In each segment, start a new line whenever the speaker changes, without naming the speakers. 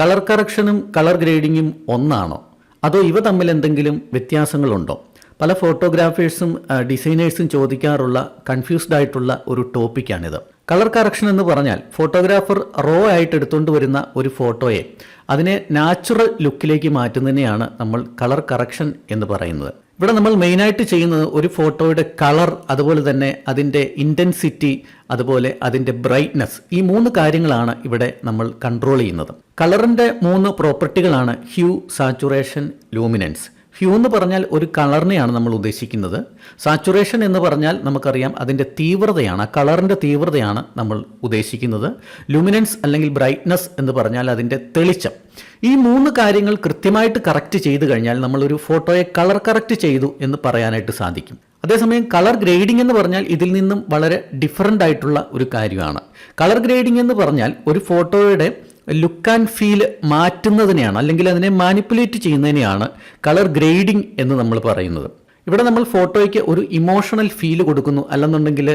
Colour കറക്ഷനും colour ഗ്രേഡിങ്ങും ഒന്നാണോ? അതോ ഇവ തമ്മിൽ എന്തെങ്കിലും വ്യത്യാസങ്ങളുണ്ടോ? പല ഫോട്ടോഗ്രാഫേഴ്സും ഡിസൈനേഴ്സും ചോദിക്കാറുള്ള കൺഫ്യൂസ്ഡ് ആയിട്ടുള്ള ഒരു ടോപ്പിക്കാണിത്. കളർ കറക്ഷൻ എന്ന് പറഞ്ഞാൽ ഫോട്ടോഗ്രാഫർ റോ ആയിട്ട് എടുത്തുകൊണ്ട് വരുന്ന ഒരു ഫോട്ടോയെ അതിനെ നാച്ചുറൽ ലുക്കിലേക്ക് മാറ്റുന്നതിനെയാണ് നമ്മൾ കളർ കറക്ഷൻ എന്ന് പറയുന്നത്. ഇവിടെ നമ്മൾ മെയിനായിട്ട് ചെയ്യുന്നത് ഒരു ഫോട്ടോയുടെ കളർ അതുപോലെ തന്നെ അതിന്റെ ഇന്റൻസിറ്റി അതുപോലെ അതിന്റെ ബ്രൈറ്റ്നസ് ഈ മൂന്ന് കാര്യങ്ങളാണ് ഇവിടെ നമ്മൾ കൺട്രോൾ ചെയ്യുന്നത്. കളറിന്റെ മൂന്ന് പ്രോപ്പർട്ടികളാണ് ഹ്യൂ സാച്ചുറേഷൻ ലൂമിനൻസ് ഹ്യൂ എന്ന് പറഞ്ഞാൽ ഒരു കളറിനെയാണ് നമ്മൾ ഉദ്ദേശിക്കുന്നത്. സാച്ചുറേഷൻ എന്ന് പറഞ്ഞാൽ നമുക്കറിയാം അതിന്റെ തീവ്രതയാണ് ആ കളറിന്റെ തീവ്രതയാണ് നമ്മൾ ഉദ്ദേശിക്കുന്നത്. ലുമിനൻസ് അല്ലെങ്കിൽ ബ്രൈറ്റ്നസ് എന്ന് പറഞ്ഞാൽ അതിന്റെ തെളിച്ചം. ഈ മൂന്ന് കാര്യങ്ങൾ കൃത്യമായിട്ട് കറക്റ്റ് ചെയ്തു കഴിഞ്ഞാൽ നമ്മളൊരു ഫോട്ടോയെ കളർ കറക്റ്റ് ചെയ്തു എന്ന് പറയാനായിട്ട് സാധിക്കും. അതേസമയം കളർ ഗ്രേഡിംഗ് എന്ന് പറഞ്ഞാൽ ഇതിൽ നിന്നും വളരെ ഡിഫറന്റ് ആയിട്ടുള്ള ഒരു കാര്യമാണ്. കളർ ഗ്രേഡിംഗ് എന്ന് പറഞ്ഞാൽ ഒരു ഫോട്ടോയുടെ ലുക്ക് ആൻഡ് ഫീൽ മാറ്റുന്നതിനെയാണ് അല്ലെങ്കിൽ അതിനെ മാനിപ്പുലേറ്റ് ചെയ്യുന്നതിനെയാണ് കളർ ഗ്രേഡിംഗ് എന്ന് നമ്മൾ പറയുന്നത്. ഇവിടെ നമ്മൾ ഫോട്ടോയ്ക്ക് ഒരു ഇമോഷണൽ ഫീൽ കൊടുക്കുന്നു അല്ലെന്നുണ്ടെങ്കിൽ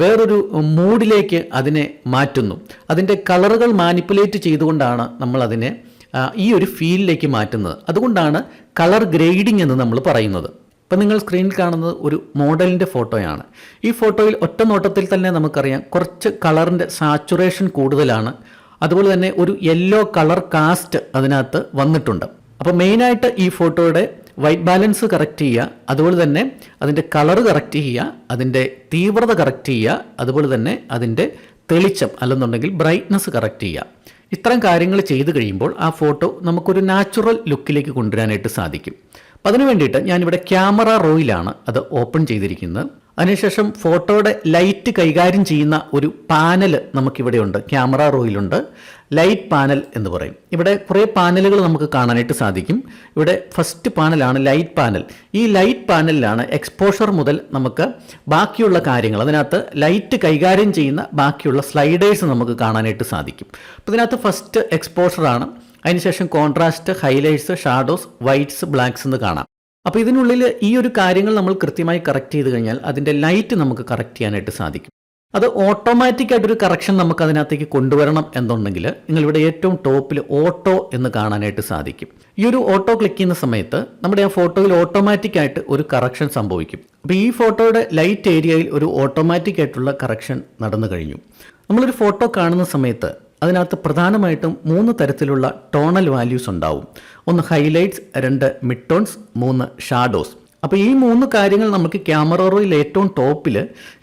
വേറൊരു മൂഡിലേക്ക് അതിനെ മാറ്റുന്നു. അതിന്റെ കളറുകൾ മാനിപ്പുലേറ്റ് ചെയ്തുകൊണ്ടാണ് നമ്മൾ അതിനെ ഈ ഒരു ഫീലിലേക്ക് മാറ്റുന്നത്. അതുകൊണ്ടാണ് കളർ ഗ്രേഡിംഗ് എന്ന് നമ്മൾ പറയുന്നത്. ഇപ്പം നിങ്ങൾ സ്ക്രീനിൽ കാണുന്നത് ഒരു മോഡലിന്റെ ഫോട്ടോയാണ്. ഈ ഫോട്ടോയിൽ ഒറ്റ നോട്ടത്തിൽ തന്നെ നമുക്കറിയാം കുറച്ച് കളറിന്റെ സാച്ചുറേഷൻ കൂടുതലാണ്. അതുപോലെ തന്നെ ഒരു യെല്ലോ കളർ കാസ്റ്റ് അതിനകത്ത് വന്നിട്ടുണ്ട്. അപ്പോൾ മെയിനായിട്ട് ഈ ഫോട്ടോയുടെ വൈറ്റ് ബാലൻസ് കറക്റ്റ് ചെയ്യുക അതുപോലെ തന്നെ അതിന്റെ കളർ കറക്റ്റ് ചെയ്യുക അതിന്റെ തീവ്രത കറക്റ്റ് ചെയ്യുക അതുപോലെ തന്നെ അതിന്റെ തെളിച്ചം അല്ലെന്നുണ്ടെങ്കിൽ ബ്രൈറ്റ്നസ് കറക്റ്റ് ചെയ്യുക. ഇത്തരം കാര്യങ്ങൾ ചെയ്തു കഴിയുമ്പോൾ ആ ഫോട്ടോ നമുക്കൊരു നാച്ചുറൽ ലുക്കിലേക്ക് കൊണ്ടുവരാനായിട്ട് സാധിക്കും. അപ്പം അതിനു വേണ്ടിയിട്ട് ഞാനിവിടെ ക്യാമറ റോയിലാണ് അത് ഓപ്പൺ ചെയ്തിരിക്കുന്നത്. അതിനുശേഷം ഫോട്ടോയുടെ ലൈറ്റ് കൈകാര്യം ചെയ്യുന്ന ഒരു പാനൽ നമുക്കിവിടെ ഉണ്ട്. ക്യാമറ റോയിലുണ്ട്. ലൈറ്റ് പാനൽ എന്ന് പറയും. ഇവിടെ കുറേ പാനലുകൾ നമുക്ക് കാണാനായിട്ട് സാധിക്കും. ഇവിടെ ഫസ്റ്റ് പാനലാണ് ലൈറ്റ് പാനൽ. ഈ ലൈറ്റ് പാനലിലാണ് എക്സ്പോഷർ മുതൽ നമുക്ക് ബാക്കിയുള്ള കാര്യങ്ങൾ അതിനകത്ത് ലൈറ്റ് കൈകാര്യം ചെയ്യുന്ന ബാക്കിയുള്ള സ്ലൈഡേഴ്സ് നമുക്ക് കാണാനായിട്ട് സാധിക്കും. അപ്പോൾ ഇതിനകത്ത് ഫസ്റ്റ് എക്സ്പോഷറാണ് അതിനുശേഷം contrast highlights shadows whites blacks എന്ന് കാണാം. അപ്പോൾ ഇതിനുള്ളിൽ ഈ ഒരു കാര്യങ്ങൾ നമ്മൾ കൃത്യമായി കറക്റ്റ് ചെയ്ത് കഴിഞ്ഞാൽ അതിന്റെ ലൈറ്റ് നമുക്ക് കറക്റ്റ് ചെയ്യാനായിട്ട് സാധിക്കും. അത് ഓട്ടോമാറ്റിക് ആയിട്ടൊരു കറക്ഷൻ നമുക്ക് അതിനകത്തേക്ക് കൊണ്ടുവരണം എന്നുണ്ടെങ്കിൽ നിങ്ങളിവിടെ ഏറ്റവും ടോപ്പിൽ ഓട്ടോ എന്ന് കാണാനായിട്ട് സാധിക്കും. ഈ ഒരു ഓട്ടോ ക്ലിക്ക് ചെയ്യുന്ന സമയത്ത് നമ്മുടെ ആ ഫോട്ടോയിൽ ഓട്ടോമാറ്റിക് ആയിട്ട് ഒരു കറക്ഷൻ സംഭവിക്കും. അപ്പോൾ ഈ ഫോട്ടോയുടെ ലൈറ്റ് ഏരിയയിൽ ഒരു ഓട്ടോമാറ്റിക് ആയിട്ടുള്ള കറക്ഷൻ നടന്നു കഴിഞ്ഞു. നമ്മളൊരു ഫോട്ടോ കാണുന്ന സമയത്ത് അതിനകത്ത് പ്രധാനമായിട്ടും മൂന്ന് തരത്തിലുള്ള ടോണൽ വാല്യൂസ് ഉണ്ടാവും. ഒന്ന് ഹൈലൈറ്റ്സ് രണ്ട് മിഡ് ടോൺസ് മൂന്ന് ഷാഡോസ് അപ്പോൾ ഈ മൂന്ന് കാര്യങ്ങൾ നമുക്ക് ക്യാമറ റോയിൽ ഏറ്റവും ടോപ്പിൽ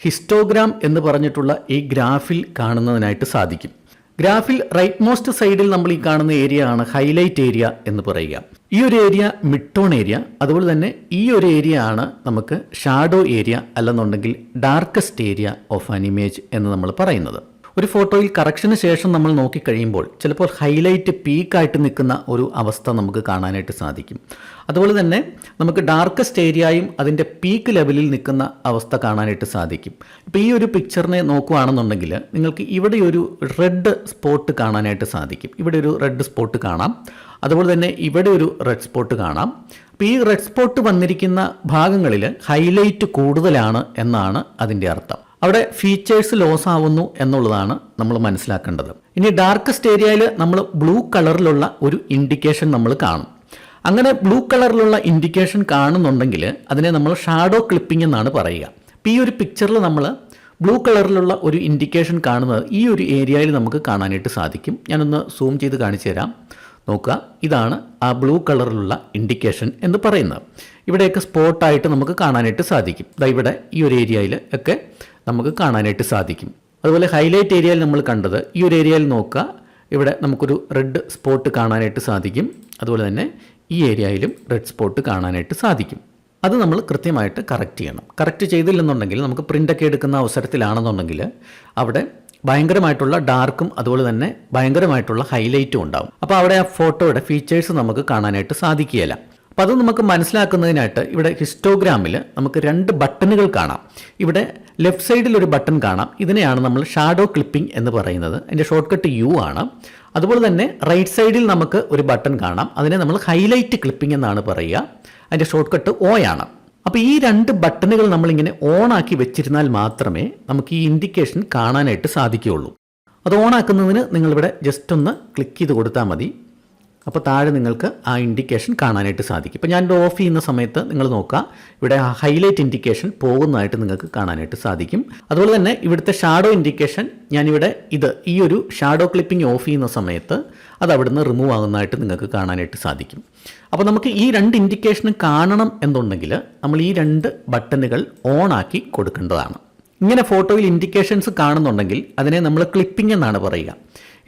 ഹിസ്റ്റോഗ്രാം എന്ന് പറഞ്ഞിട്ടുള്ള ഈ ഗ്രാഫിൽ കാണുന്നതിനായിട്ട് സാധിക്കും. ഗ്രാഫിൽ റൈറ്റ് മോസ്റ്റ് സൈഡിൽ നമ്മൾ ഈ കാണുന്ന ഏരിയ ആണ് ഹൈലൈറ്റ് ഏരിയ എന്ന് പറയുക. ഈ ഒരു ഏരിയ മിഡ് ടോൺ ഏരിയ അതുപോലെ തന്നെ ഈ ഒരു ഏരിയ ആണ് നമുക്ക് ഷാഡോ ഏരിയ അല്ലെന്നുണ്ടെങ്കിൽ darkest area of an image എന്ന് നമ്മൾ പറയുന്നത്. ഒരു ഫോട്ടോയിൽ കറക്ഷന് ശേഷം നമ്മൾ നോക്കിക്കഴിയുമ്പോൾ ചിലപ്പോൾ ഹൈലൈറ്റ് പീക്കായിട്ട് നിൽക്കുന്ന ഒരു അവസ്ഥ നമുക്ക് കാണാനായിട്ട് സാധിക്കും. അതുപോലെ തന്നെ നമുക്ക് ഡാർക്കസ്റ്റ് ഏരിയയും അതിന്റെ പീക്ക് ലെവലിൽ നിൽക്കുന്ന അവസ്ഥ കാണാനായിട്ട് സാധിക്കും. ഇപ്പോൾ ഈ ഒരു പിക്ചറിനെ നോക്കുകയാണെന്നുണ്ടെങ്കിൽ നിങ്ങൾക്ക് ഇവിടെ ഒരു റെഡ് സ്പോട്ട് കാണാനായിട്ട് സാധിക്കും. ഇവിടെ ഒരു റെഡ് സ്പോട്ട് കാണാം. അതുപോലെ തന്നെ ഇവിടെ ഒരു റെഡ് സ്പോട്ട് കാണാം. അപ്പോൾ ഈ റെഡ് സ്പോട്ട് വന്നിരിക്കുന്ന ഭാഗങ്ങളിൽ ഹൈലൈറ്റ് കൂടുതലാണ് എന്നാണ് അതിന്റെ അർത്ഥം. അവിടെ ഫീച്ചേഴ്സ് ലോസ് ആവുന്നു എന്നുള്ളതാണ് നമ്മൾ മനസ്സിലാക്കേണ്ടത്. ഇനി ഡാർക്കസ്റ്റ് ഏരിയയിൽ നമ്മൾ ബ്ലൂ കളറിലുള്ള ഒരു ഇൻഡിക്കേഷൻ നമ്മൾ കാണും. അങ്ങനെ ബ്ലൂ കളറിലുള്ള ഇൻഡിക്കേഷൻ കാണുന്നുണ്ടെങ്കിൽ അതിനെ നമ്മൾ ഷാഡോ ക്ലിപ്പിംഗ് എന്നാണ് പറയുക. ഈ ഒരു പിക്ചറിൽ നമ്മൾ ബ്ലൂ കളറിലുള്ള ഒരു ഇൻഡിക്കേഷൻ കാണുന്നത് ഈ ഒരു ഏരിയയിൽ നമുക്ക് കാണാനായിട്ട് സാധിക്കും. ഞാനൊന്ന് സൂം ചെയ്ത് കാണിച്ചു തരാം. നോക്കുക ഇതാണ് ആ ബ്ലൂ കളറിലുള്ള ഇൻഡിക്കേഷൻ എന്ന് പറയുന്നത്. ഇവിടെയൊക്കെ സ്പോട്ടായിട്ട് നമുക്ക് കാണാനായിട്ട് സാധിക്കും. ഇവിടെ ഈ ഒരു ഏരിയയിൽ ഒക്കെ നമുക്ക് കാണാനായിട്ട് സാധിക്കും. അതുപോലെ ഹൈലൈറ്റ് ഏരിയയിൽ നമ്മൾ കണ്ടത് ഈ ഒരു ഏരിയയിൽ നോക്കുക. ഇവിടെ നമുക്കൊരു റെഡ് സ്പോട്ട് കാണാനായിട്ട് സാധിക്കും. അതുപോലെ തന്നെ ഈ ഏരിയയിലും റെഡ് സ്പോട്ട് കാണാനായിട്ട് സാധിക്കും. അത് നമ്മൾ കൃത്യമായിട്ട് കറക്റ്റ് ചെയ്യണം. കറക്റ്റ് ചെയ്തില്ലെന്നുണ്ടെങ്കിൽ നമുക്ക് പ്രിന്റൊക്കെ എടുക്കുന്ന അവസരത്തിലാണെന്നുണ്ടെങ്കിൽ അവിടെ ഭയങ്കരമായിട്ടുള്ള ഡാർക്കും അതുപോലെ തന്നെ ഭയങ്കരമായിട്ടുള്ള ഹൈലൈറ്റും ഉണ്ടാവും. അപ്പോൾ അവിടെ ആ ഫോട്ടോയുടെ ഫീച്ചേഴ്സ് നമുക്ക് കാണാനായിട്ട് സാധിക്കുകയില്ല. അപ്പോൾ അത് നമുക്ക് മനസ്സിലാക്കുന്നതിനായിട്ട് ഇവിടെ ഹിസ്റ്റോഗ്രാമിൽ നമുക്ക് രണ്ട് ബട്ടണുകൾ കാണാം. ഇവിടെ ലെഫ്റ്റ് സൈഡിൽ ഒരു ബട്ടൺ കാണാം. ഇതിനെയാണ് നമ്മൾ ഷാഡോ ക്ലിപ്പിംഗ് എന്ന് പറയുന്നത്. അതിന്റെ ഷോർട്ട് കട്ട് യു ആണ്. അതുപോലെ തന്നെ റൈറ്റ് സൈഡിൽ നമുക്ക് ഒരു ബട്ടൺ കാണാം. അതിനെ നമ്മൾ ഹൈലൈറ്റ് ക്ലിപ്പിംഗ് എന്നാണ് പറയുക. അതിന്റെ ഷോർട്ട് കട്ട് ഒ ആണ്. അപ്പോൾ ഈ രണ്ട് ബട്ടണുകൾ നമ്മളിങ്ങനെ ആക്കി വെച്ചിരുന്നാൽ മാത്രമേ നമുക്ക് ഈ ഇൻഡിക്കേഷൻ കാണാനായിട്ട് സാധിക്കുകയുള്ളൂ. അത് ഓൺ ആക്കുന്നതിന് നിങ്ങളിവിടെ ജസ്റ്റ് ഒന്ന് ക്ലിക്ക് ചെയ്ത് കൊടുത്താൽ മതി. അപ്പോൾ താഴെ നിങ്ങൾക്ക് ആ ഇൻഡിക്കേഷൻ കാണാനായിട്ട് സാധിക്കും. ഇപ്പോൾ ഞാനിത് ഓഫ് ചെയ്യുന്ന സമയത്ത് നിങ്ങൾ നോക്കുക ഇവിടെ ഹൈലൈറ്റ് ഇൻഡിക്കേഷൻ പോകുന്നതായിട്ട് നിങ്ങൾക്ക് കാണാനായിട്ട് സാധിക്കും. അതുപോലെ തന്നെ ഇവിടുത്തെ ഷാഡോ ഇൻഡിക്കേഷൻ ഞാനിവിടെ ഇത് ഈ ഒരു ഷാഡോ ക്ലിപ്പിംഗ് ഓഫ് ചെയ്യുന്ന സമയത്ത് അത് അവിടുന്ന് റിമൂവ് ആകുന്നതായിട്ട് നിങ്ങൾക്ക് കാണാനായിട്ട് സാധിക്കും. അപ്പോൾ നമുക്ക് ഈ രണ്ട് ഇൻഡിക്കേഷനും കാണണം എന്നുണ്ടെങ്കിൽ നമ്മൾ ഈ രണ്ട് ബട്ടണുകൾ ഓൺ ആക്കി കൊടുക്കേണ്ടതാണ്. ഇങ്ങനെ ഫോട്ടോയിൽ ഇൻഡിക്കേഷൻസ് കാണുന്നുണ്ടെങ്കിൽ അതിനെ നമ്മൾ ക്ലിപ്പിംഗ് എന്നാണ് പറയുക.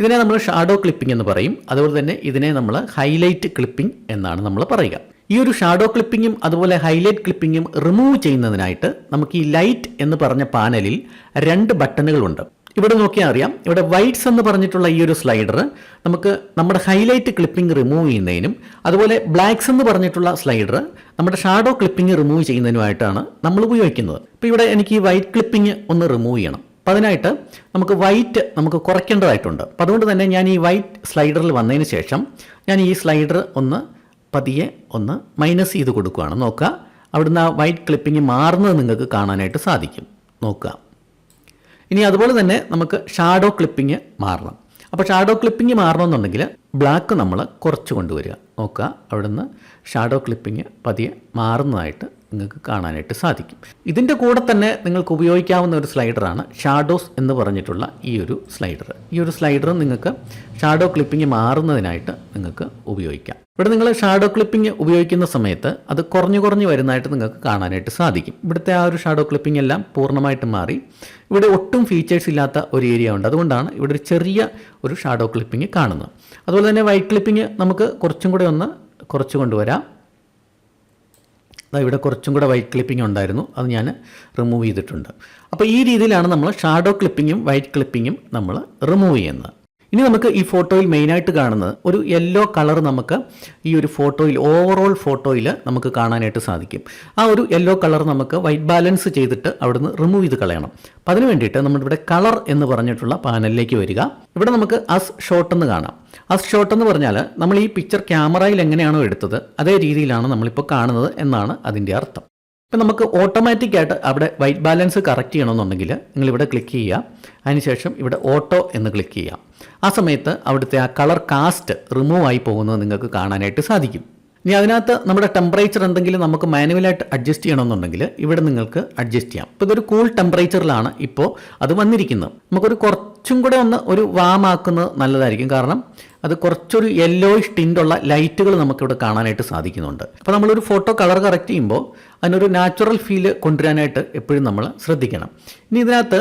ഇതിനെ നമ്മൾ ഷാഡോ ക്ലിപ്പിംഗ് എന്ന് പറയും. അതുപോലെ തന്നെ ഇതിനെ നമ്മൾ ഹൈലൈറ്റ് ക്ലിപ്പിംഗ് എന്നാണ് നമ്മൾ പറയുക. ഈ ഒരു ഷാഡോ ക്ലിപ്പിങ്ങും അതുപോലെ ഹൈലൈറ്റ് ക്ലിപ്പിങ്ങും റിമൂവ് ചെയ്യുന്നതിനായിട്ട് നമുക്ക് ഈ ലൈറ്റ് എന്ന് പറഞ്ഞ പാനലിൽ രണ്ട് ബട്ടണുകളുണ്ട് ഇവിടെ നോക്കിയാൽ അറിയാം. ഇവിടെ വൈറ്റ്സ് എന്ന് പറഞ്ഞിട്ടുള്ള ഈ ഒരു സ്ലൈഡർ നമുക്ക് നമ്മുടെ ഹൈലൈറ്റ് ക്ലിപ്പിംഗ് റിമൂവ് ചെയ്യുന്നതിനും അതുപോലെ ബ്ലാക്സ് എന്ന് പറഞ്ഞിട്ടുള്ള സ്ലൈഡർ നമ്മുടെ ഷാഡോ ക്ലിപ്പിംഗ് റിമൂവ് ചെയ്യുന്നതിനുമായിട്ടാണ് നമ്മൾ ഉപയോഗിക്കുന്നത്. ഇപ്പോൾ ഇവിടെ എനിക്ക് ഈ വൈറ്റ് ക്ലിപ്പിംഗ് ഒന്ന് റിമൂവ് ചെയ്യണം. അപ്പോൾ അതിനായിട്ട് നമുക്ക് വൈറ്റ് നമുക്ക് കുറയ്ക്കേണ്ടതായിട്ടുണ്ട്. അപ്പോൾ അതുകൊണ്ട് തന്നെ ഞാൻ ഈ വൈറ്റ് സ്ലൈഡറിൽ വന്നതിന് ശേഷം ഞാൻ ഈ സ്ലൈഡർ ഒന്ന് പതിയെ ഒന്ന് മൈനസ് ചെയ്ത് കൊടുക്കുകയാണ് നോക്കുക. അവിടുന്ന് ആ വൈറ്റ് ക്ലിപ്പിംഗ് മാറുന്നത് നിങ്ങൾക്ക് കാണാനായിട്ട് സാധിക്കും. നോക്കുക. ഇനി അതുപോലെ തന്നെ നമുക്ക് ഷാഡോ ക്ലിപ്പിംഗ് മാറണം. അപ്പോൾ ഷാഡോ ക്ലിപ്പിംഗ് മാറണമെന്നുണ്ടെങ്കിൽ ബ്ലാക്ക് നമ്മൾ കുറച്ച് കൊണ്ടുവരിക. നോക്കുക. അവിടുന്ന് ഷാഡോ ക്ലിപ്പിംഗ് പതിയെ മാറുന്നതായിട്ട് നിങ്ങൾക്ക് കാണാനായിട്ട് സാധിക്കും. ഇതിന്റെ കൂടെ തന്നെ നിങ്ങൾക്ക് ഉപയോഗിക്കാവുന്ന ഒരു സ്ലൈഡറാണ് ഷാഡോസ് എന്ന് പറഞ്ഞിട്ടുള്ള ഈ ഒരു സ്ലൈഡർ. ഈ ഒരു സ്ലൈഡർ നിങ്ങൾക്ക് ഷാഡോ ക്ലിപ്പിംഗ് മാറുന്നതിനായിട്ട് നിങ്ങൾക്ക് ഉപയോഗിക്കാം. ഇവിടെ നിങ്ങൾ ഷാഡോ ക്ലിപ്പിംഗ് ഉപയോഗിക്കുന്ന സമയത്ത് അത് കുറഞ്ഞു കുറഞ്ഞു വരുന്നതായിട്ട് നിങ്ങൾക്ക് കാണാനായിട്ട് സാധിക്കും. ഇവിടുത്തെ ആ ഒരു ഷാഡോ ക്ലിപ്പിംഗ് എല്ലാം പൂർണമായിട്ട് മാറി. ഇവിടെ ഒട്ടും ഫീച്ചേഴ്സ് ഇല്ലാത്ത ഒരു ഏരിയ ഉണ്ട്. അതുകൊണ്ടാണ് ഇവിടെ ഒരു ചെറിയ ഒരു ഷാഡോ ക്ലിപ്പിംഗ് കാണുന്നത്. അതുപോലെ തന്നെ വൈറ്റ് ക്ലിപ്പിംഗ് നമുക്ക് കുറച്ചും കൂടെ ഒന്ന് കുറച്ച് കൊണ്ടുവരാം. ഇവിടെ കുറച്ചും കൂടെ വൈറ്റ് ക്ലിപ്പിംഗ് ഉണ്ടായിരുന്നു. അത് ഞാൻ റിമൂവ് ചെയ്തിട്ടുണ്ട്. അപ്പോൾ ഈ രീതിയിലാണ് നമ്മൾ ഷാഡോ ക്ലിപ്പിങ്ങും വൈറ്റ് ക്ലിപ്പിങ്ങും നമ്മൾ റിമൂവ് ചെയ്യുന്നത്. ഇനി നമുക്ക് ഈ ഫോട്ടോയിൽ മെയിനായിട്ട് കാണുന്നത് ഒരു യെല്ലോ കളർ നമുക്ക് ഈ ഒരു ഫോട്ടോയിൽ ഓവറോൾ ഫോട്ടോയിൽ നമുക്ക് കാണാനായിട്ട് സാധിക്കും. ആ ഒരു യെല്ലോ കളർ നമുക്ക് വൈറ്റ് ബാലൻസ് ചെയ്തിട്ട് അവിടുന്ന് റിമൂവ് ചെയ്ത് കളയണം. അപ്പം അതിന് വേണ്ടിയിട്ട് നമ്മളിവിടെ കളർ എന്ന് പറഞ്ഞിട്ടുള്ള പാനലിലേക്ക് വരിക. ഇവിടെ നമുക്ക് അസ് ഷോട്ട് എന്ന് കാണാം. അസ് ഷോട്ട് എന്ന് പറഞ്ഞാൽ നമ്മൾ ഈ പിക്ചർ ക്യാമറയിൽ എങ്ങനെയാണോ എടുത്തത് അതേ രീതിയിലാണ് നമ്മളിപ്പോൾ കാണുന്നത് എന്നാണ് അതിന്റെ അർത്ഥം. ഇപ്പം നമുക്ക് ഓട്ടോമാറ്റിക് ആയിട്ട് അവിടെ വൈറ്റ് ബാലൻസ് കറക്റ്റ് ചെയ്യണമെന്നുണ്ടെങ്കിൽ നിങ്ങൾ ഇവിടെ ക്ലിക്ക് ചെയ്യുക. അതിനുശേഷം ഇവിടെ ഓട്ടോ എന്ന് ക്ലിക്ക് ചെയ്യാം ആ സമയത്ത് അവിടുത്തെ ആ കളർ കാസ്റ്റ് റിമൂവ് ആയി പോകുന്നത് നിങ്ങൾക്ക് കാണാനായിട്ട് സാധിക്കും. ഇനി അതിനകത്ത് നമ്മുടെ ടെമ്പറേച്ചർ എന്തെങ്കിലും നമുക്ക് മാനുവലായിട്ട് അഡ്ജസ്റ്റ് ചെയ്യണമെന്നുണ്ടെങ്കിൽ ഇവിടെ നിങ്ങൾക്ക് അഡ്ജസ്റ്റ് ചെയ്യാം. ഇപ്പോൾ ഇതൊരു കൂൾ ടെമ്പറേച്ചറിലാണ് ഇപ്പോൾ അത് വന്നിരിക്കുന്നത്. നമുക്കൊരു കുറച്ചും കൂടെ ഒന്ന് ഒരു വാം ആക്കുന്നത് നല്ലതായിരിക്കും. കാരണം അത് കുറച്ചൊരു യെല്ലോയിഷ് ടിന്റുള്ള ലൈറ്റുകൾ നമുക്കിവിടെ കാണാനായിട്ട് സാധിക്കുന്നുണ്ട്. അപ്പോൾ നമ്മളൊരു ഫോട്ടോ കളർ കറക്റ്റ് ചെയ്യുമ്പോൾ അതിനൊരു നാച്ചുറൽ ഫീൽ കൊണ്ടുവരാനായിട്ട് എപ്പോഴും നമ്മൾ ശ്രദ്ധിക്കണം. ഇനി ഇതിനകത്ത്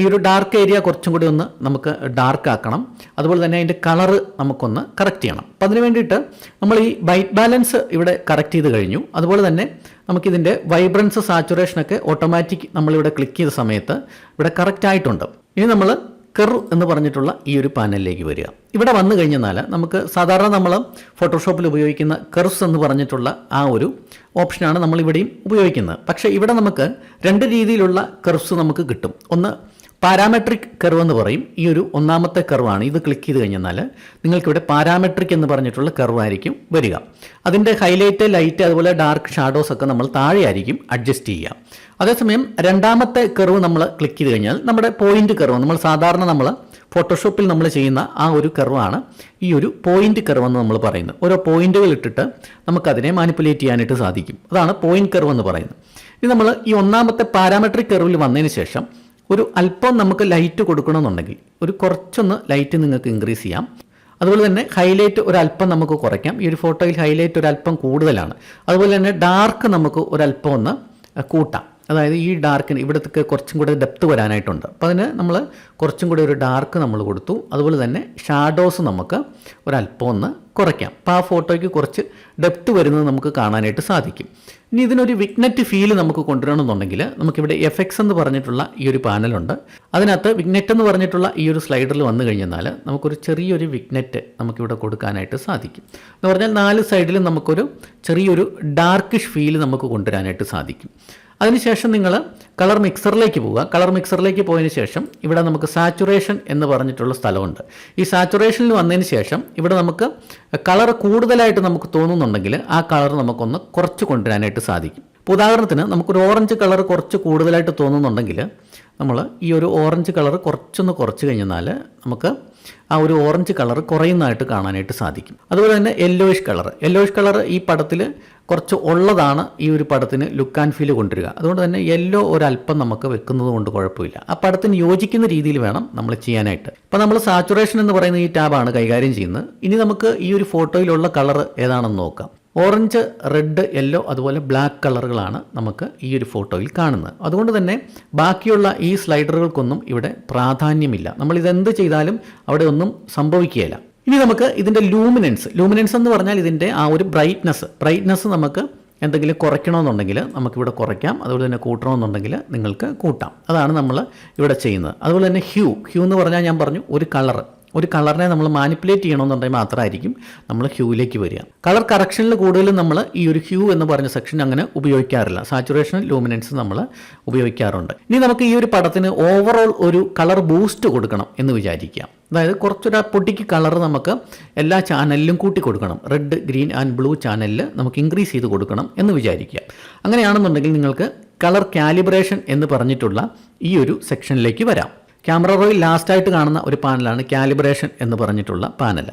ഈ ഒരു ഡാർക്ക് ഏരിയ കുറച്ചും കൂടി ഒന്ന് നമുക്ക് ഡാർക്ക് ആക്കണം. അതുപോലെ തന്നെ അതിന്റെ കളറ് നമുക്കൊന്ന് കറക്റ്റ് ചെയ്യണം. അപ്പം അതിന് വേണ്ടിയിട്ട് നമ്മൾ ഈ വൈറ്റ് ബാലൻസ് ഇവിടെ കറക്റ്റ് ചെയ്ത് കഴിഞ്ഞു. അതുപോലെ തന്നെ നമുക്കിതിന്റെ വൈബ്രൻസ് സാച്ചുറേഷനൊക്കെ ഓട്ടോമാറ്റിക് നമ്മളിവിടെ ക്ലിക്ക് ചെയ്ത സമയത്ത് ഇവിടെ കറക്റ്റ് ആയിട്ടുണ്ട്. ഇനി നമ്മൾ കെറു എന്ന് പറഞ്ഞിട്ടുള്ള ഈ ഒരു പാനലിലേക്ക് വരിക. ഇവിടെ വന്നു കഴിഞ്ഞാൽ നമുക്ക് സാധാരണ നമ്മൾ ഫോട്ടോഷോപ്പിൽ ഉപയോഗിക്കുന്ന കെറുസ് എന്ന് പറഞ്ഞിട്ടുള്ള ആ ഒരു ഓപ്ഷനാണ് നമ്മൾ ഇവിടെയും ഉപയോഗിക്കുന്നത്. പക്ഷേ ഇവിടെ നമുക്ക് രണ്ട് രീതിയിലുള്ള കർവ്സ് നമുക്ക് കിട്ടും. ഒന്ന് പാരാമെട്രിക് കർവ് എന്ന് പറയും. ഈ ഒരു ഒന്നാമത്തെ കർവാണ്. ഇത് ക്ലിക്ക് ചെയ്ത് കഴിഞ്ഞാൽ നിങ്ങൾക്കിവിടെ പാരാമെട്രിക് എന്ന് പറഞ്ഞിട്ടുള്ള കർവായിരിക്കും വരിക. അതിന്റെ ഹൈലൈറ്റ് ലൈറ്റ് അതുപോലെ ഡാർക്ക് ഷാഡോസ് ഒക്കെ നമ്മൾ താഴെയായിരിക്കും അഡ്ജസ്റ്റ് ചെയ്യുക. അതേസമയം രണ്ടാമത്തെ കർവ് നമ്മൾ ക്ലിക്ക് ചെയ്ത് കഴിഞ്ഞാൽ നമ്മുടെ പോയിന്റ് കർവ് നമ്മൾ സാധാരണ നമ്മൾ ഫോട്ടോഷോപ്പിൽ നമ്മൾ ചെയ്യുന്ന ആ ഒരു കർവാണ് ഈ ഒരു പോയിന്റ് കർവ് എന്ന് നമ്മൾ പറയുന്നത്. ഓരോ പോയിന്റുകൾ ഇട്ടിട്ട് നമുക്കതിനെ മാനിപ്പുലേറ്റ് ചെയ്യാനായിട്ട് സാധിക്കും. അതാണ് പോയിന്റ് കർവ് എന്ന് പറയുന്നത്. ഇനി നമ്മൾ ഈ ഒന്നാമത്തെ പാരാമെട്രിക് കർവിൽ വന്നതിന് ശേഷം ഒരു അല്പം നമുക്ക് ലൈറ്റ് കൊടുക്കണമെന്നുണ്ടെങ്കിൽ ഒരു കുറച്ചൊന്ന് ലൈറ്റ് നിങ്ങൾക്ക് ഇൻക്രീസ് ചെയ്യാം. അതുപോലെ തന്നെ ഹൈലൈറ്റ് ഒരല്പം നമുക്ക് കുറയ്ക്കാം. ഈ ഒരു ഫോട്ടോയിൽ ഹൈലൈറ്റ് ഒരല്പം കൂടുതലാണ്. അതുപോലെ തന്നെ ഡാർക്ക് നമുക്ക് ഒരല്പം ഒന്ന് കൂട്ടാം. അതായത് ഈ ഡാർക്കിന് ഇവിടത്തേക്ക് കുറച്ചും കൂടെ ഡെപ്ത് വരാനായിട്ടുണ്ട്. അപ്പോൾ അതിന് നമ്മൾ കുറച്ചും കൂടെ ഒരു ഡാർക്ക് നമ്മൾ കൊടുത്തു. അതുപോലെ തന്നെ ഷാഡോസ് നമുക്ക് ഒരല്പം ഒന്ന് കുറയ്ക്കാം. അപ്പോൾ ആ ഫോട്ടോയ്ക്ക് കുറച്ച് ഡെപ്ത് വരുന്നത് നമുക്ക് കാണാനായിട്ട് സാധിക്കും. ഇനി ഇതിനൊരു വിഗ്നറ്റ് ഫീൽ നമുക്ക് കൊണ്ടുവരണമെന്നുണ്ടെങ്കിൽ നമുക്കിവിടെ എഫക്സ് എന്ന് പറഞ്ഞിട്ടുള്ള ഈ ഒരു പാനലുണ്ട് അതിനകത്ത് വിഗ്നറ്റ് എന്ന് പറഞ്ഞിട്ടുള്ള ഈ ഒരു സ്ലൈഡറിൽ വന്നു കഴിഞ്ഞാൽ നമുക്കൊരു ചെറിയൊരു വിഗ്നറ്റ് നമുക്കിവിടെ കൊടുക്കാനായിട്ട് സാധിക്കും. എന്ന് പറഞ്ഞാൽ നാല് സൈഡിലും നമുക്കൊരു ചെറിയൊരു ഡാർക്കിഷ് ഫീൽ നമുക്ക് കൊണ്ടുവരാനായിട്ട് സാധിക്കും. അതിനുശേഷം നിങ്ങൾ കളർ മിക്സറിലേക്ക് പോവുക. കളർ മിക്സറിലേക്ക് പോയതിന് ശേഷം ഇവിടെ നമുക്ക് സാച്ചുറേഷൻ എന്ന് പറഞ്ഞിട്ടുള്ള സ്ഥലമുണ്ട്. ഈ സാച്ചുറേഷനിൽ വന്നതിന് ശേഷം ഇവിടെ നമുക്ക് കളർ കൂടുതലായിട്ട് നമുക്ക് തോന്നുന്നുണ്ടെങ്കിൽ ആ കളർ നമുക്കൊന്ന് കുറച്ച് കൊണ്ടുവരാനായിട്ട് സാധിക്കും. ഇപ്പോൾ ഉദാഹരണത്തിന് നമുക്കൊരു ഓറഞ്ച് കളർ കുറച്ച് കൂടുതലായിട്ട് തോന്നുന്നുണ്ടെങ്കിൽ നമ്മൾ ഈ ഒരു ഓറഞ്ച് കളർ കുറച്ചൊന്ന് കുറച്ച് കഴിഞ്ഞാൽ നമുക്ക് ആ ഒരു ഓറഞ്ച് കളർ കുറയുന്നതായിട്ട് കാണാനായിട്ട് സാധിക്കും. അതുപോലെ തന്നെ യെല്ലോയിഷ് കളർ. യെല്ലോയിഷ് കളർ ഈ പടത്തിൽ കുറച്ച് ഉള്ളതാണ് ഈ ഒരു പടത്തിന് ലുക്ക് ആൻഡ് ഫീൽ കൊണ്ടുവരിക. അതുകൊണ്ട് തന്നെ യെല്ലോ ഒരല്പം നമുക്ക് വെക്കുന്നത് കൊണ്ട് കുഴപ്പമില്ല. ആ പടത്തിന് യോജിക്കുന്ന രീതിയിൽ വേണം നമ്മൾ ചെയ്യാനായിട്ട്. ഇപ്പോൾ നമ്മൾ സാച്ചുറേഷൻ എന്ന് പറയുന്ന ഈ ടാബാണ് കൈകാര്യം ചെയ്യുന്നത്. ഇനി നമുക്ക് ഈ ഒരു ഫോട്ടോയിലുള്ള കളർ ഏതാണെന്ന് നോക്കാം. ഓറഞ്ച് റെഡ് യെല്ലോ അതുപോലെ ബ്ലാക്ക് കളറുകളാണ് നമുക്ക് ഈ ഒരു ഫോട്ടോയിൽ കാണുന്നത്. അതുകൊണ്ട് തന്നെ ബാക്കിയുള്ള ഈ സ്ലൈഡറുകൾക്കൊന്നും ഇവിടെ പ്രാധാന്യമില്ല. നമ്മൾ ഇതെന്ത് ചെയ്താലും അവിടെ ഒന്നും സംഭവിക്കുകയില്ല. ഇനി നമുക്ക് ഇതിന്റെ ലൂമിനൻസ്. ലൂമിനൻസ് എന്ന് പറഞ്ഞാൽ ഇതിന്റെ ആ ഒരു ബ്രൈറ്റ്നസ്. ബ്രൈറ്റ്നസ് നമുക്ക് എന്തെങ്കിലും കുറയ്ക്കണമെന്നുണ്ടെങ്കിൽ നമുക്കിവിടെ കുറയ്ക്കാം. അതുപോലെ തന്നെ കൂട്ടണമെന്നുണ്ടെങ്കിൽ നിങ്ങൾക്ക് കൂട്ടാം. അതാണ് നമ്മൾ ഇവിടെ ചെയ്യുന്നത്. അതുപോലെ തന്നെ ഹ്യൂ. ഹ്യൂ എന്ന് പറഞ്ഞാൽ ഞാൻ പറഞ്ഞു ഒരു കളർ ഒരു കളറിനെ നമ്മൾ മാനിപ്പുലേറ്റ് ചെയ്യണമെന്നുണ്ടെങ്കിൽ മാത്രമായിരിക്കും നമ്മൾ ഹ്യൂവിലേക്ക് വരിക. കളർ കറക്ഷനിൽ കൂടുതലും നമ്മൾ ഈ ഒരു ഹ്യൂ എന്ന് പറഞ്ഞ സെക്ഷൻ അങ്ങനെ ഉപയോഗിക്കാറില്ല. സാച്ചുറേഷൻ ലൂമിനൻസ് നമ്മൾ ഉപയോഗിക്കാറുണ്ട്. ഇനി നമുക്ക് ഈ ഒരു പടത്തിന് ഓവറോൾ ഒരു കളർ ബൂസ്റ്റ് കൊടുക്കണം എന്ന് വിചാരിക്കാം അതായത് കുറച്ചൊരു പൊട്ടിക്ക് കളർ നമുക്ക് എല്ലാ ചാനലിലും കൂട്ടി കൊടുക്കണം റെഡ് ഗ്രീൻ ആൻഡ് ബ്ലൂ ചാനലിൽ നമുക്ക് ഇൻക്രീസ് ചെയ്ത് കൊടുക്കണം എന്ന് വിചാരിക്കുക. അങ്ങനെയാണെന്നുണ്ടെങ്കിൽ നിങ്ങൾക്ക് കളർ കാലിബ്രേഷൻ എന്ന് പറഞ്ഞിട്ടുള്ള ഈ ഒരു സെക്ഷനിലേക്ക് വരാം. ക്യാമറ റോയിൽ ലാസ്റ്റായിട്ട് കാണുന്ന ഒരു പാനലാണ് കാലിബ്രേഷൻ എന്ന് പറഞ്ഞിട്ടുള്ള പാനൽ.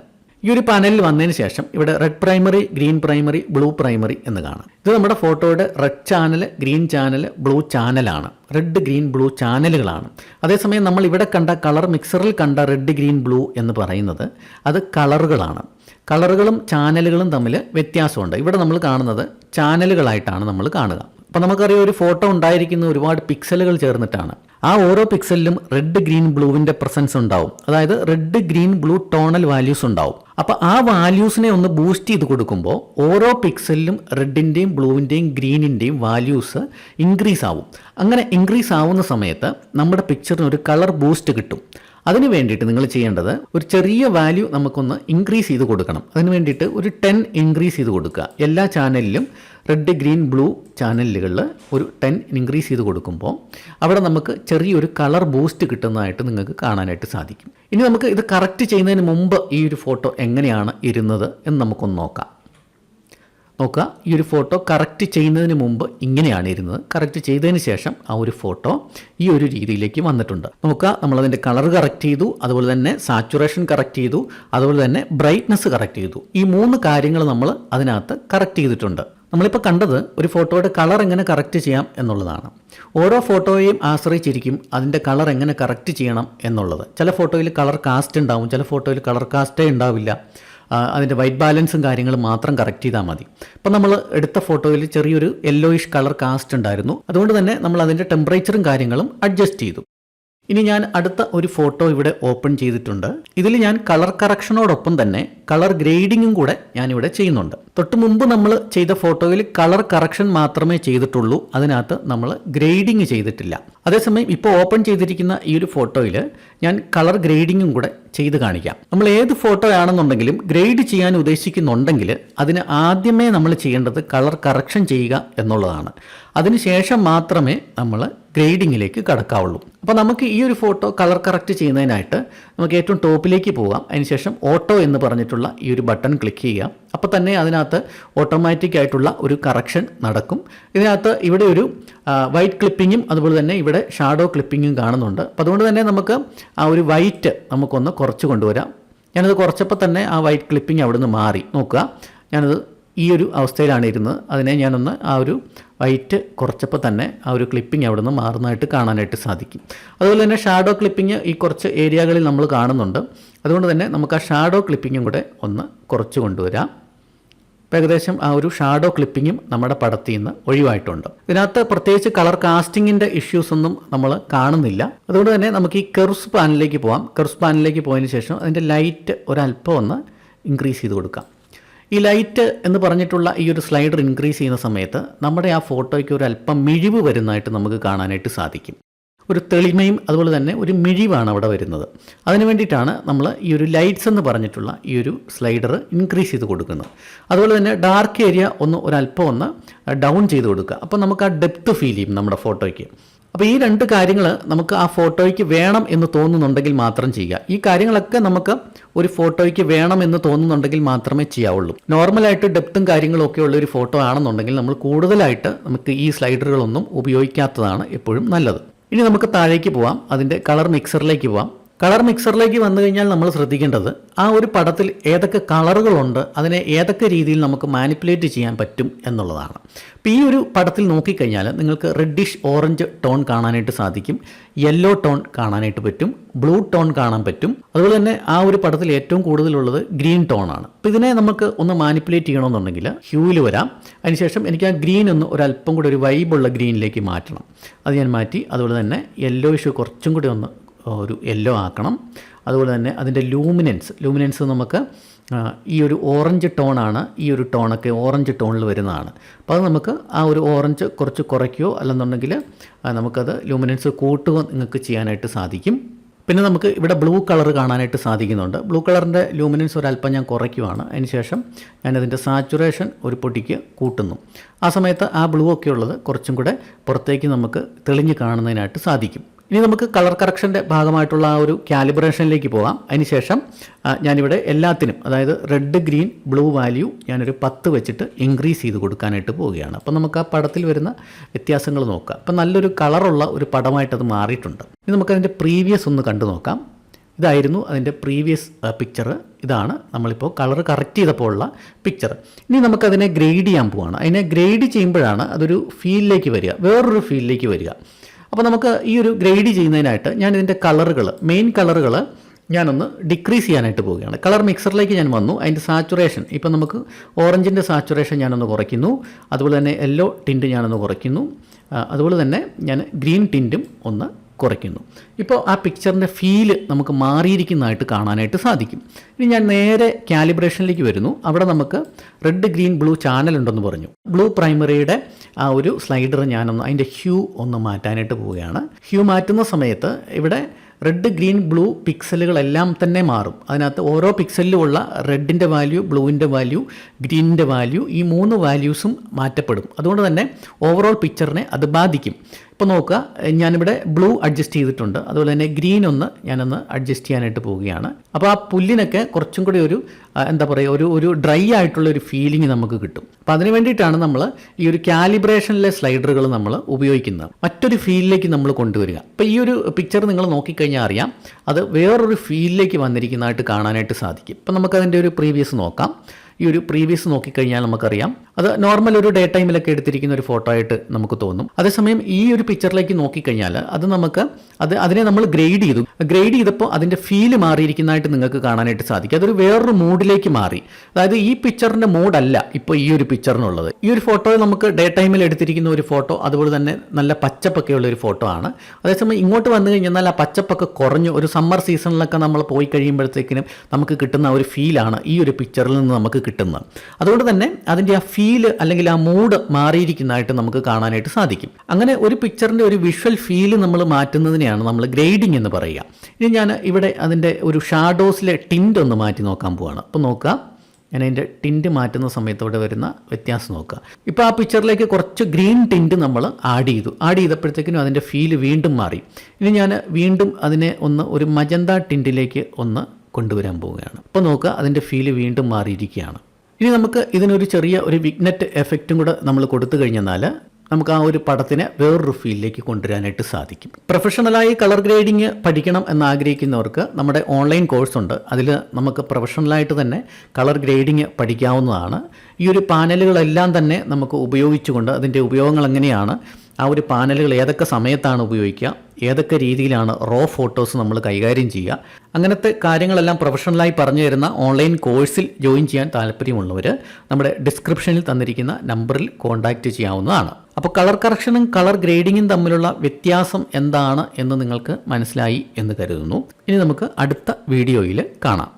ഈ ഒരു പാനലിൽ വന്നതിന് ശേഷം ഇവിടെ red primary green primary blue primary എന്ന് കാണാം. ഇത് നമ്മുടെ ഫോട്ടോയുടെ red channel green channel blue ചാനലാണ് റെഡ് ഗ്രീൻ ബ്ലൂ ചാനലുകളാണ് അതേസമയം നമ്മൾ ഇവിടെ കണ്ട കളർ മിക്സറിൽ കണ്ട റെഡ് ഗ്രീൻ ബ്ലൂ എന്ന് പറയുന്നത് അത് കളറുകളാണ് കളറുകളും ചാനലുകളും തമ്മിൽ വ്യത്യാസമുണ്ട്. ഇവിടെ നമ്മൾ കാണുന്നത് ചാനലുകളായിട്ടാണ് നമ്മൾ കാണുക. അപ്പോൾ നമുക്കറിയാം ഒരു ഫോട്ടോ ഉണ്ടായിരിക്കുന്ന ഒരുപാട് പിക്സലുകൾ ചേർന്നിട്ടാണ്. ആ ഓരോ പിക്സലിലും റെഡ് ഗ്രീൻ ബ്ലൂവിന്റെ പ്രസൻസ് ഉണ്ടാവും. അതായത് red green blue tonal values ഉണ്ടാവും. അപ്പോൾ ആ വാല്യൂസിനെ ഒന്ന് ബൂസ്റ്റ് ചെയ്ത് കൊടുക്കുമ്പോൾ ഓരോ പിക്സലിലും റെഡിന്റെയും ബ്ലൂവിന്റെയും ഗ്രീനിന്റെയും വാല്യൂസ് ഇൻക്രീസ് ആവും. അങ്ങനെ ഇൻക്രീസ് ആവുന്ന സമയത്ത് നമ്മുടെ പിക്ചറിന് ഒരു കളർ ബൂസ്റ്റ് കിട്ടും. അതിന് വേണ്ടിയിട്ട് നിങ്ങൾ ചെയ്യേണ്ടത് ഒരു ചെറിയ വാല്യൂ നമുക്കൊന്ന് ഇൻക്രീസ് ചെയ്ത് കൊടുക്കണം. അതിന് വേണ്ടിയിട്ട് ഒരു ടെൻ ഇൻക്രീസ് ചെയ്ത് കൊടുക്കുക. എല്ലാ ചാനലിലും റെഡ് ഗ്രീൻ ബ്ലൂ ചാനലുകളിൽ ഒരു ടെൻ ഇൻക്രീസ് ചെയ്ത് കൊടുക്കുമ്പോൾ അവിടെ നമുക്ക് ചെറിയൊരു കളർ ബൂസ്റ്റ് കിട്ടുന്നതായിട്ട് നിങ്ങൾക്ക് കാണാനായിട്ട് സാധിക്കും. ഇനി നമുക്ക് ഇത് കറക്റ്റ് ചെയ്യുന്നതിന് മുമ്പ് ഈ ഒരു ഫോട്ടോ എങ്ങനെയാണ് ഇരുന്നത് എന്ന് നമുക്കൊന്ന് നോക്കാം. നോക്കുക. ഈ ഒരു ഫോട്ടോ കറക്റ്റ് ചെയ്യുന്നതിന് മുമ്പ് ഇങ്ങനെയാണ് ഇരുന്നത്. കറക്റ്റ് ചെയ്തതിന് ശേഷം ആ ഒരു ഫോട്ടോ ഈ ഒരു രീതിയിലേക്ക് വന്നിട്ടുണ്ട്. നോക്കുക. നമ്മളതിന്റെ കളർ കറക്റ്റ് ചെയ്തു. അതുപോലെ തന്നെ സാച്ചുറേഷൻ കറക്റ്റ് ചെയ്തു. അതുപോലെ തന്നെ ബ്രൈറ്റ്നസ് കറക്റ്റ് ചെയ്തു. ഈ മൂന്ന് കാര്യങ്ങൾ നമ്മൾ അതിനകത്ത് കറക്റ്റ് ചെയ്തിട്ടുണ്ട്. നമ്മളിപ്പോൾ കണ്ടത് ഒരു ഫോട്ടോയുടെ കളർ എങ്ങനെ കറക്റ്റ് ചെയ്യാം എന്നുള്ളതാണ്. ഓരോ ഫോട്ടോയെയും ആശ്രയിച്ചിരിക്കും അതിന്റെ കളർ എങ്ങനെ കറക്റ്റ് ചെയ്യണം എന്നുള്ളത്. ചില ഫോട്ടോയിൽ കളർ കാസ്റ്റ് ഉണ്ടാവും. ചില ഫോട്ടോയിൽ കളർ കാസ്റ്റേ ഉണ്ടാവില്ല. അതിന്റെ വൈറ്റ് ബാലൻസും കാര്യങ്ങളും മാത്രം കറക്റ്റ് ചെയ്താൽ മതി. അപ്പം നമ്മൾ എടുത്ത ഫോട്ടോയിൽ ചെറിയൊരു യെല്ലോയിഷ് കളർ കാസ്റ്റ് ഉണ്ടായിരുന്നു. അതുകൊണ്ട് തന്നെ നമ്മൾ അതിന്റെ ടെമ്പറേച്ചറും കാര്യങ്ങളും അഡ്ജസ്റ്റ് ചെയ്തു. ഇനി ഞാൻ അടുത്ത ഒരു ഫോട്ടോ ഇവിടെ ഓപ്പൺ ചെയ്തിട്ടുണ്ട്. ഇതിൽ ഞാൻ കളർ കറക്ഷനോടൊപ്പം തന്നെ കളർ ഗ്രേഡിങ്ങും കൂടെ ഞാനിവിടെ ചെയ്യുന്നുണ്ട്. തൊട്ട് മുമ്പ് നമ്മൾ ചെയ്ത ഫോട്ടോയിൽ കളർ കറക്ഷൻ മാത്രമേ ചെയ്തിട്ടുള്ളൂ. അതിനകത്ത് നമ്മൾ ഗ്രേഡിങ് ചെയ്തിട്ടില്ല. അതേസമയം ഇപ്പോൾ ഓപ്പൺ ചെയ്തിരിക്കുന്ന ഈ ഒരു ഫോട്ടോയിൽ ഞാൻ കളർ ഗ്രേഡിങ്ങും കൂടെ ചെയ്ത് കാണിക്കാം. നമ്മൾ ഏത് ഫോട്ടോ ആണെന്നുണ്ടെങ്കിലും ഗ്രേഡ് ചെയ്യാൻ ഉദ്ദേശിക്കുന്നുണ്ടെങ്കിൽ അതിന് ആദ്യമേ നമ്മൾ ചെയ്യേണ്ടത് കളർ കറക്ഷൻ ചെയ്യുക എന്നുള്ളതാണ്. അതിനുശേഷം മാത്രമേ നമ്മൾ ഗ്രേഡിങ്ങിലേക്ക് കടക്കാവുള്ളൂ. അപ്പോൾ നമുക്ക് ഈ ഒരു ഫോട്ടോ കളർ കറക്റ്റ് ചെയ്യുന്നതിനായിട്ട് നമുക്ക് ഏറ്റവും ടോപ്പിലേക്ക് പോകാം. അതിനുശേഷം ഓട്ടോ എന്ന് പറഞ്ഞിട്ടുള്ള ഈ ഒരു ബട്ടൺ ക്ലിക്ക് ചെയ്യാം അപ്പോൾ തന്നെ അതിനകത്ത് ഓട്ടോമാറ്റിക് ആയിട്ടുള്ള ഒരു കറക്ഷൻ നടക്കും. ഇതിനകത്ത് ഇവിടെ ഒരു വൈറ്റ് ക്ലിപ്പിങ്ങും അതുപോലെ തന്നെ ഇവിടെ ഷാഡോ ക്ലിപ്പിങ്ങും കാണുന്നുണ്ട്. അപ്പോൾ അതുകൊണ്ട് തന്നെ നമുക്ക് ആ ഒരു വൈറ്റ് നമുക്കൊന്ന് കുറച്ച് കൊണ്ടുവരാം. ഞാനത് കുറച്ചപ്പോൾ തന്നെ ആ വൈറ്റ് ക്ലിപ്പിംഗ് അവിടുന്ന് മാറി. നോക്കുക. ഞാനത് ഈ ഒരു അവസ്ഥയിലാണ് ഇരുന്നത്. അതിനെ ഞാനൊന്ന് ആ ഒരു വൈറ്റ് കുറച്ചപ്പോൾ തന്നെ ആ ഒരു ക്ലിപ്പിംഗ് അവിടെ നിന്ന് മാറുന്നതായിട്ട് കാണാനായിട്ട് സാധിക്കും. അതുപോലെ തന്നെ ഷാഡോ ക്ലിപ്പിംഗ് ഈ കുറച്ച് ഏരിയകളിൽ നമ്മൾ കാണുന്നുണ്ട്. അതുകൊണ്ട് തന്നെ നമുക്ക് ആ ഷാഡോ ക്ലിപ്പിങ്ങും കൂടെ ഒന്ന് കുറച്ച് കൊണ്ടുവരാം. ഇപ്പോൾ ഏകദേശം ആ ഒരു ഷാഡോ ക്ലിപ്പിങ്ങും നമ്മുടെ പടത്തിൽ നിന്ന് ഒഴിവായിട്ടുണ്ട്. ഇതിനകത്ത് പ്രത്യേകിച്ച് കളർ കാസ്റ്റിങ്ങിന്റെ ഇഷ്യൂസ് ഒന്നും നമ്മൾ കാണുന്നില്ല. അതുകൊണ്ട് തന്നെ നമുക്ക് ഈ കെർസ് പാനിലേക്ക് പോകാം കെർസ് പാനിലേക്ക് പോയതിന് ശേഷം അതിന്റെ ലൈറ്റ് ഒരല്പം ഒന്ന് ഇൻക്രീസ് ചെയ്ത് കൊടുക്കാം. ഈ ലൈറ്റ് എന്ന് പറഞ്ഞിട്ടുള്ള ഈ ഒരു സ്ലൈഡർ ഇൻക്രീസ് ചെയ്യുന്ന സമയത്ത് നമ്മുടെ ആ ഫോട്ടോയ്ക്ക് ഒരു അല്പം മിഴിവ് വരുന്നതായിട്ട് നമുക്ക് കാണാനായിട്ട് സാധിക്കും. ഒരു തെളിമയും അതുപോലെ തന്നെ ഒരു മിഴിവാണ് അവിടെ വരുന്നത്. അതിന് വേണ്ടിയിട്ടാണ് നമ്മൾ ഈ ഒരു ലൈറ്റ്സ് എന്ന് പറഞ്ഞിട്ടുള്ള ഈ ഒരു സ്ലൈഡർ ഇൻക്രീസ് ചെയ്ത് കൊടുക്കുന്നത്. അതുപോലെ തന്നെ ഡാർക്ക് ഏരിയ ഒന്ന് ഒരല്പം ഒന്ന് ഡൗൺ ചെയ്ത് കൊടുക്കുക. അപ്പോൾ നമുക്ക് ആ ഡെപ്ത്ത് ഫീൽ ചെയ്യും നമ്മുടെ ഫോട്ടോയ്ക്ക്. അപ്പോൾ ഈ രണ്ട് കാര്യങ്ങൾ നമുക്ക് ആ ഫോട്ടോയ്ക്ക് വേണം എന്ന് തോന്നുന്നുണ്ടെങ്കിൽ മാത്രം ചെയ്യുക. ഈ കാര്യങ്ങളൊക്കെ നമുക്ക് ഒരു ഫോട്ടോയ്ക്ക് വേണം എന്ന് തോന്നുന്നുണ്ടെങ്കിൽ മാത്രമേ ചെയ്യാവുള്ളൂ. നോർമലായിട്ട് ഡെപ്തും കാര്യങ്ങളും ഒക്കെ ഉള്ള ഒരു ഫോട്ടോ ആണെന്നുണ്ടെങ്കിൽ നമ്മൾ കൂടുതലായിട്ട് നമുക്ക് ഈ സ്ലൈഡറുകളൊന്നും ഉപയോഗിക്കാത്തതാണ് എപ്പോഴും നല്ലത്. ഇനി നമുക്ക് താഴേക്ക് പോവാം. അതിന്റെ കളർ മിക്സറിലേക്ക് പോവാം. കളർ മിക്സറിലേക്ക് വന്നു കഴിഞ്ഞാൽ നമ്മൾ ശ്രദ്ധിക്കേണ്ടത് ആ ഒരു പടത്തിൽ ഏതൊക്കെ കളറുകളുണ്ട് അതിനെ ഏതൊക്കെ രീതിയിൽ നമുക്ക് മാനിപ്പുലേറ്റ് ചെയ്യാൻ പറ്റും എന്നുള്ളതാണ്. അപ്പോൾ ഈ ഒരു പടത്തിൽ നോക്കിക്കഴിഞ്ഞാൽ നിങ്ങൾക്ക് റെഡിഷ് ഓറഞ്ച് ടോൺ കാണാനായിട്ട് സാധിക്കും യെല്ലോ ടോൺ കാണാനായിട്ട് പറ്റും ബ്ലൂ ടോൺ കാണാൻ പറ്റും. അതുപോലെ തന്നെ ആ ഒരു പടത്തിൽ ഏറ്റവും കൂടുതലുള്ളത് ഗ്രീൻ ടോൺ ആണ്. അപ്പോൾ ഇതിനെ നമുക്ക് ഒന്ന് മാനിപ്പുലേറ്റ് ചെയ്യണമെന്നുണ്ടെങ്കിൽ ഹ്യൂവിൽ വരാം. അതിനുശേഷം എനിക്ക് ആ ഗ്രീൻ ഒന്ന് ഒരല്പം കൂടി ഒരു വൈബുള്ള ഗ്രീനിലേക്ക് മാറ്റണം. അത് ഞാൻ മാറ്റി അതുപോലെ തന്നെ യെല്ലോ ഇഷ്യൂ കുറച്ചും കൂടി ഒന്ന് ഒരു യെല്ലോ ആക്കണം. അതുപോലെ തന്നെ അതിന്റെ ലൂമിനൻസ് ലൂമിനൻസ് നമുക്ക് ഈ ഒരു ഓറഞ്ച് ടോണാണ് ഈ ഒരു ടോണൊക്കെ ഓറഞ്ച് ടോണിൽ വരുന്നതാണ്. അപ്പോൾ അത് നമുക്ക് ആ ഒരു ഓറഞ്ച് കുറച്ച് കുറയ്ക്കുകയോ അല്ലെന്നുണ്ടെങ്കിൽ നമുക്കത് ലൂമിനൻസ് കൂട്ടുകയോ നിങ്ങൾക്ക് ചെയ്യാനായിട്ട് സാധിക്കും. പിന്നെ നമുക്ക് ഇവിടെ ബ്ലൂ കളർ കാണാനായിട്ട് സാധിക്കുന്നുണ്ട്. ബ്ലൂ കളറിന്റെ ലൂമിനൻസ് ഒരല്പം ഞാൻ കുറയ്ക്കുവാണ്. അതിനുശേഷം ഞാനതിന്റെ സാച്ചുറേഷൻ ഒരു പൊടിക്ക് കൂട്ടുന്നു. ആ സമയത്ത് ആ ബ്ലൂ ഒക്കെ ഉള്ളത് കുറച്ചും കൂടെ പുറത്തേക്ക് നമുക്ക് തെളിഞ്ഞ് കാണുന്നതിനായിട്ട് സാധിക്കും. ഇനി നമുക്ക് കളർ കറക്ഷന്റെ ഭാഗമായിട്ടുള്ള ആ ഒരു കാലിബ്രേഷനിലേക്ക് പോകാം. അതിനുശേഷം ഞാനിവിടെ എല്ലാത്തിനും അതായത് റെഡ് ഗ്രീൻ ബ്ലൂ വാല്യൂ ഞാനൊരു പത്ത് വെച്ചിട്ട് ഇൻക്രീസ് ചെയ്ത് കൊടുക്കാനായിട്ട് പോവുകയാണ്. അപ്പോൾ നമുക്ക് ആ പടത്തിൽ വരുന്ന വ്യത്യാസങ്ങൾ നോക്കാം. അപ്പോൾ നല്ലൊരു കളറുള്ള ഒരു പടമായിട്ടത് മാറിയിട്ടുണ്ട്. ഇനി നമുക്കതിന്റെ പ്രീവിയസ് ഒന്ന് കണ്ടു നോക്കാം ഇതായിരുന്നു അതിന്റെ പ്രീവിയസ് പിക്ചർ ഇതാണ് നമ്മളിപ്പോൾ കളർ കറക്റ്റ് ചെയ്തപ്പോൾ ഉള്ള പിക്ചർ ഇനി നമുക്കതിനെ ഗ്രേഡ് ചെയ്യാൻ പോവാണ്. അതിനെ ഗ്രേഡ് ചെയ്യുമ്പോഴാണ് അതൊരു ഫീലിലേക്ക് വരിക. വേറൊരു ഫീലിലേക്ക് വരിക. അപ്പോൾ നമുക്ക് ഈ ഒരു ഗ്രേഡ് ചെയ്യുന്നതിനായിട്ട് ഞാൻ ഇതിന്റെ കളറുകൾ മെയിൻ കളറുകൾ ഞാനൊന്ന് ഡിക്രീസ് ചെയ്യാനായിട്ട് പോവുകയാണ്. കളർ മിക്സറിലേക്ക് ഞാൻ വന്നു. അതിന്റെ സാച്ചുറേഷൻ ഇപ്പം നമുക്ക് ഓറഞ്ചിന്റെ സാച്ചുറേഷൻ ഞാനൊന്ന് കുറയ്ക്കുന്നു. അതുപോലെ തന്നെ യെല്ലോ ടിന്റ് ഞാനൊന്ന് കുറയ്ക്കുന്നു. അതുപോലെ തന്നെ ഞാൻ ഗ്രീൻ ടിന്റും ഒന്ന് കുറയ്ക്കുന്നു. ഇപ്പോൾ ആ പിക്ചറിന്റെ ഫീൽ നമുക്ക് മാറിയിരിക്കുന്നതായിട്ട് കാണാനായിട്ട് സാധിക്കും. ഇനി ഞാൻ നേരെ കാലിബ്രേഷനിലേക്ക് വരുന്നു. അവിടെ നമുക്ക് റെഡ് ഗ്രീൻ ബ്ലൂ ചാനൽ ഉണ്ടെന്ന് പറഞ്ഞു. ബ്ലൂ പ്രൈമറിയുടെ ആ ഒരു സ്ലൈഡർ ഞാനൊന്ന് അതിന്റെ ഹ്യൂ ഒന്ന് മാറ്റാനായിട്ട് പോവുകയാണ്. ഹ്യൂ മാറ്റുന്ന സമയത്ത് ഇവിടെ റെഡ് ഗ്രീൻ ബ്ലൂ പിക്സലുകളെല്ലാം തന്നെ മാറും. അതിനകത്ത് ഓരോ പിക്സലിലുമുള്ള റെഡിന്റെ വാല്യൂ ബ്ലൂവിന്റെ വാല്യൂ ഗ്രീനിന്റെ വാല്യൂ ഈ മൂന്ന് വാല്യൂസും മാറ്റപ്പെടും. അതുകൊണ്ട് തന്നെ ഓവറോൾ പിക്ചറിനെ അത് ബാധിക്കും. ഇപ്പോൾ നോക്കുക ഞാനിവിടെ ബ്ലൂ അഡ്ജസ്റ്റ് ചെയ്തിട്ടുണ്ട്. അതുപോലെ തന്നെ ഗ്രീൻ ഒന്ന് ഞാനൊന്ന് അഡ്ജസ്റ്റ് ചെയ്യാനായിട്ട് പോവുകയാണ്. അപ്പോൾ ആ പുല്ലിനൊക്കെ കുറച്ചും കൂടി ഒരു എന്താ പറയുക ഒരു ഒരു ഡ്രൈ ആയിട്ടുള്ള ഒരു ഫീലിംഗ് നമുക്ക് കിട്ടും. അപ്പോൾ അതിന് വേണ്ടിയിട്ടാണ് നമ്മൾ ഈ ഒരു കാലിബ്രേഷനിലെ സ്ലൈഡറുകൾ നമ്മൾ ഉപയോഗിക്കുന്നത്. മറ്റൊരു ഫീലിലേക്ക് നമ്മൾ കൊണ്ടുവരിക. അപ്പോൾ ഈ ഒരു പിക്ചർ നിങ്ങൾ നോക്കിക്കഴിഞ്ഞാൽ അറിയാം അത് വേറൊരു ഫീലിലേക്ക് വന്നിരിക്കുന്നതായിട്ട് കാണാനായിട്ട് സാധിക്കും. ഇപ്പം നമുക്കതിന്റെ ഒരു പ്രീവിയസ് നോക്കാം. ഈ ഒരു പ്രീവിയസ് നോക്കിക്കഴിഞ്ഞാൽ നമുക്കറിയാം. അത് നോർമൽ ഒരു ഡേ ടൈമിലൊക്കെ എടുത്തിരിക്കുന്ന ഒരു ഫോട്ടോ ആയിട്ട് നമുക്ക് തോന്നും. അതേസമയം ഈ ഒരു പിക്ചറിലേക്ക് നോക്കിക്കഴിഞ്ഞാൽ അത് നമുക്ക് അത് അതിനെ നമ്മൾ ഗ്രേഡ് ചെയ്തു. ഗ്രേഡ് ചെയ്തപ്പോൾ അതിന്റെ ഫീൽ മാറിയിരിക്കുന്നതായിട്ട് നിങ്ങൾക്ക് കാണാനായിട്ട് സാധിക്കും. അതൊരു വേറൊരു മൂഡിലേക്ക് മാറി. അതായത് ഈ പിക്ചറിന്റെ മൂഡല്ല ഇപ്പോൾ ഈ ഒരു പിക്ചറിനുള്ളത് ഈ ഒരു ഫോട്ടോ നമുക്ക് ഡേ ടൈമിൽ എടുത്തിരിക്കുന്ന ഒരു ഫോട്ടോ അതുപോലെ തന്നെ നല്ല പച്ചപ്പൊക്കെയുള്ള ഒരു ഫോട്ടോ ആണ്. അതേസമയം ഇങ്ങോട്ട് വന്നു കഴിഞ്ഞാൽ ആ പച്ചപ്പൊക്കെ കുറഞ്ഞു. ഒരു സമ്മർ സീസണിലൊക്കെ നമ്മൾ പോയി കഴിയുമ്പോഴത്തേക്കിനും നമുക്ക് കിട്ടുന്ന ഒരു ഫീലാണ് ഈ ഒരു പിക്ചറിൽ നിന്ന് നമുക്ക് കിട്ടുന്നത് അതുകൊണ്ട് തന്നെ അതിന്റെ ആ ഫീൽ അല്ലെങ്കിൽ ആ മൂഡ് മാറിയിരിക്കുന്നതായിട്ട് നമുക്ക് കാണാനായിട്ട് സാധിക്കും. അങ്ങനെ ഒരു പിക്ചറിന്റെ ഒരു വിഷ്വൽ ഫീൽ നമ്മൾ മാറ്റുന്നതിനെയാണ് നമ്മൾ ഗ്രേഡിംഗ് എന്ന് പറയുക. ഇനി ഞാൻ ഇവിടെ അതിന്റെ ഒരു ഷാഡോസിലെ ടിന്റ് ഒന്ന് മാറ്റി നോക്കാൻ പോവാണ്. അപ്പോൾ നോക്കുക. ഞാൻ അതിന്റെ ടിന്റ് മാറ്റുന്ന സമയത്തോടെ വരുന്ന വ്യത്യാസം നോക്കുക. ഇപ്പോൾ ആ പിക്ചറിലേക്ക് കുറച്ച് ഗ്രീൻ ടിന്റ് നമ്മൾ ആഡ് ചെയ്തു. ആഡ് ചെയ്തപ്പോഴത്തേക്കിനും അതിന്റെ ഫീൽ വീണ്ടും മാറി. ഇനി ഞാൻ വീണ്ടും അതിനെ ഒന്ന് ഒരു മജന്ത ടിന്റിലേക്ക് ഒന്ന് കൊണ്ടുവരാൻ പോവുകയാണ്. അപ്പോൾ നോക്കുക അതിന്റെ ഫീൽ വീണ്ടും മാറിയിരിക്കുകയാണ്. ഇനി നമുക്ക് ഇതിനൊരു ചെറിയ ഒരു വിഗ്നറ്റ് എഫക്റ്റും കൂടെ നമ്മൾ കൊടുത്തു കഴിഞ്ഞെന്നാൽ നമുക്ക് ആ ഒരു പടത്തിനെ വേറൊരു ഫീൽഡിലേക്ക് കൊണ്ടുവരാനായിട്ട് സാധിക്കും. പ്രൊഫഷണലായി കളർ ഗ്രേഡിങ് പഠിക്കണം എന്ന് ആഗ്രഹിക്കുന്നവർക്ക് നമ്മുടെ ഓൺലൈൻ കോഴ്സുണ്ട് അതിൽ നമുക്ക് പ്രൊഫഷണലായിട്ട് തന്നെ കളർ ഗ്രേഡിങ് പഠിക്കാവുന്നതാണ്. ഈ ഒരു പാനലുകളെല്ലാം തന്നെ നമുക്ക് ഉപയോഗിച്ചുകൊണ്ട് അതിന്റെ ഉപയോഗങ്ങൾ എങ്ങനെയാണ് ആ ഒരു പാനലുകൾ ഏതൊക്കെ സമയത്താണ് ഉപയോഗിക്കുക? ഏതൊക്കെ രീതിയിലാണ് റോ ഫോട്ടോസ് നമ്മൾ കൈകാര്യം ചെയ്യുക? അങ്ങനത്തെ കാര്യങ്ങളെല്ലാം പ്രൊഫഷണലായി പറഞ്ഞു തരുന്ന ഓൺലൈൻ കോഴ്സിൽ ജോയിൻ ചെയ്യാൻ താല്പര്യമുള്ളവർ നമ്മുടെ ഡിസ്ക്രിപ്ഷനിൽ തന്നിരിക്കുന്ന നമ്പറിൽ കോൺടാക്റ്റ് ചെയ്യാവുന്നതാണ്. അപ്പോൾ കളർ കറക്ഷനും കളർ ഗ്രേഡിങ്ങും തമ്മിലുള്ള വ്യത്യാസം എന്താണ് എന്ന് നിങ്ങൾക്ക് മനസ്സിലായി എന്ന് കരുതുന്നു. ഇനി നമുക്ക് അടുത്ത വീഡിയോയിൽ കാണാം.